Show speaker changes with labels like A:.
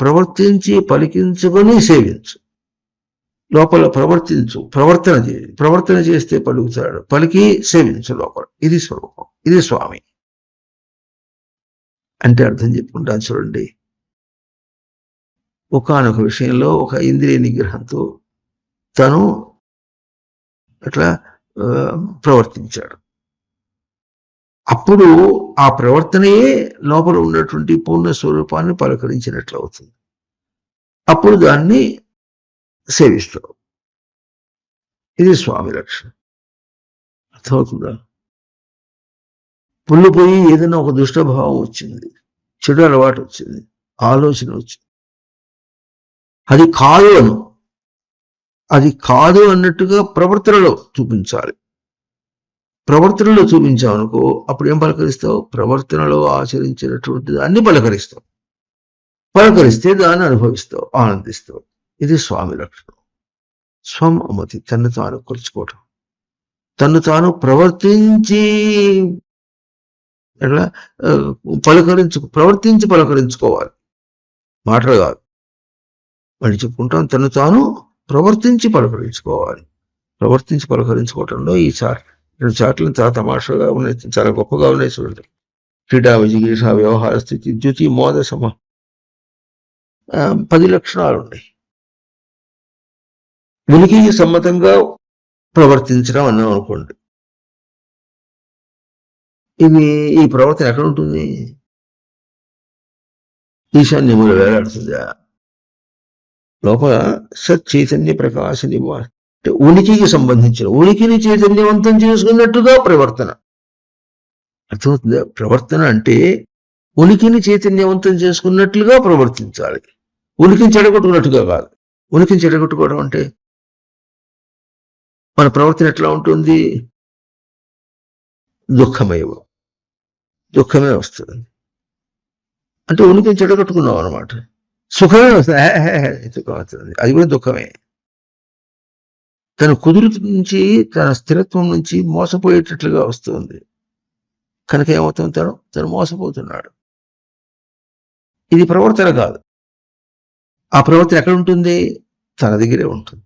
A: ప్రవర్తించి పలికించుకొని సేవించు. లోపల ప్రవర్తించు ప్రవర్తన చే ప్రవర్తన చేస్తే పలుకుతాడు. పలికి సేవించు లోపల. ఇది స్వరూపం. ఇది స్వామి. అంటే అర్థం చెప్పుకుంటాను చూడండి. ఒకానొక విషయంలో ఒక ఇంద్రియ నిగ్రహంతో తను అట్లా ప్రవర్తించాడు. అప్పుడు ఆ ప్రవర్తనయే లోపల ఉన్నటువంటి పూర్ణ స్వరూపాన్ని పలకరించినట్లు అవుతుంది అప్పుడు దాన్ని సేవిస్తావు. ఇది స్వామి లక్షణం. అర్థమవుతుందా? పుల్లు పోయి ఏదైనా ఒక దుష్టభావం వచ్చింది చెడు అలవాటు వచ్చింది ఆలోచన వచ్చింది. అది కాదు అను. అది కాదు అన్నట్టుగా ప్రవర్తనలో చూపించాలి. ప్రవర్తనలో చూపించావు అనుకో అప్పుడు ఏం పలకరిస్తావు? ప్రవర్తనలో ఆచరించినటువంటి దాన్ని పలకరిస్తావు. పలకరిస్తే దాన్ని అనుభవిస్తావు ఆనందిస్తావు. ఇది స్వామి లక్షణం. స్వం అమతి తను తాను కొలుచుకోవటం. తను తాను ప్రవర్తించి ఎట్లా? పలకరించు ప్రవర్తించి పలకరించుకోవాలి. మాటలు కాదు. మళ్ళీ చెప్పుకుంటాం తను తాను ప్రవర్తించి పలకరించుకోవాలి. ప్రవర్తించి పలకరించుకోవటంలో ఈ చాట్ రెండు చాట్లు చాలా తమాషాగా ఉన్నాయి చాలా గొప్పగా ఉన్నాయి చూడండి. క్రీడా విజిగీష వ్యవహార స్థితి ద్యుతి మోద సమ పది లక్షణాలు ఉన్నాయి. ఉనికికి సమ్మతంగా ప్రవర్తించడం అన్నాం అనుకోండి. ఇది ఈ ప్రవర్తన ఎక్కడ ఉంటుంది? ఈశాన్యములు వేలాడుతుందా? లోపల సత్ చైతన్య ప్రకాశ నివాస ఉనికికి సంబంధించిన ఉనికిని చైతన్యవంతం చేసుకున్నట్టుగా ప్రవర్తన. అర్థమవుతుందా? ప్రవర్తన అంటే ఉనికిని చైతన్యవంతం చేసుకున్నట్లుగా ప్రవర్తించాలి. ఉనికిని చెడగొట్టుకున్నట్టుగా కాదు. ఉనికిని చెడగొట్టుకోవడం అంటే మన ప్రవర్తన ఎట్లా ఉంటుంది? దుఃఖమేవో దుఃఖమే వస్తుంది. అంటే ఉనికిని చెడగొట్టుకున్నాం అనమాట సుఖమే వస్తుంది వస్తుంది. అది కూడా దుఃఖమే. తన కుదురు నుంచి తన స్థిరత్వం నుంచి మోసపోయేటట్లుగా వస్తుంది. కనుక ఏమవుతుంది తను? తను మోసపోతున్నాడు. ఇది ప్రవర్తన కాదు. ఆ ప్రవర్తన ఎక్కడ ఉంటుంది? తన దగ్గరే ఉంటుంది.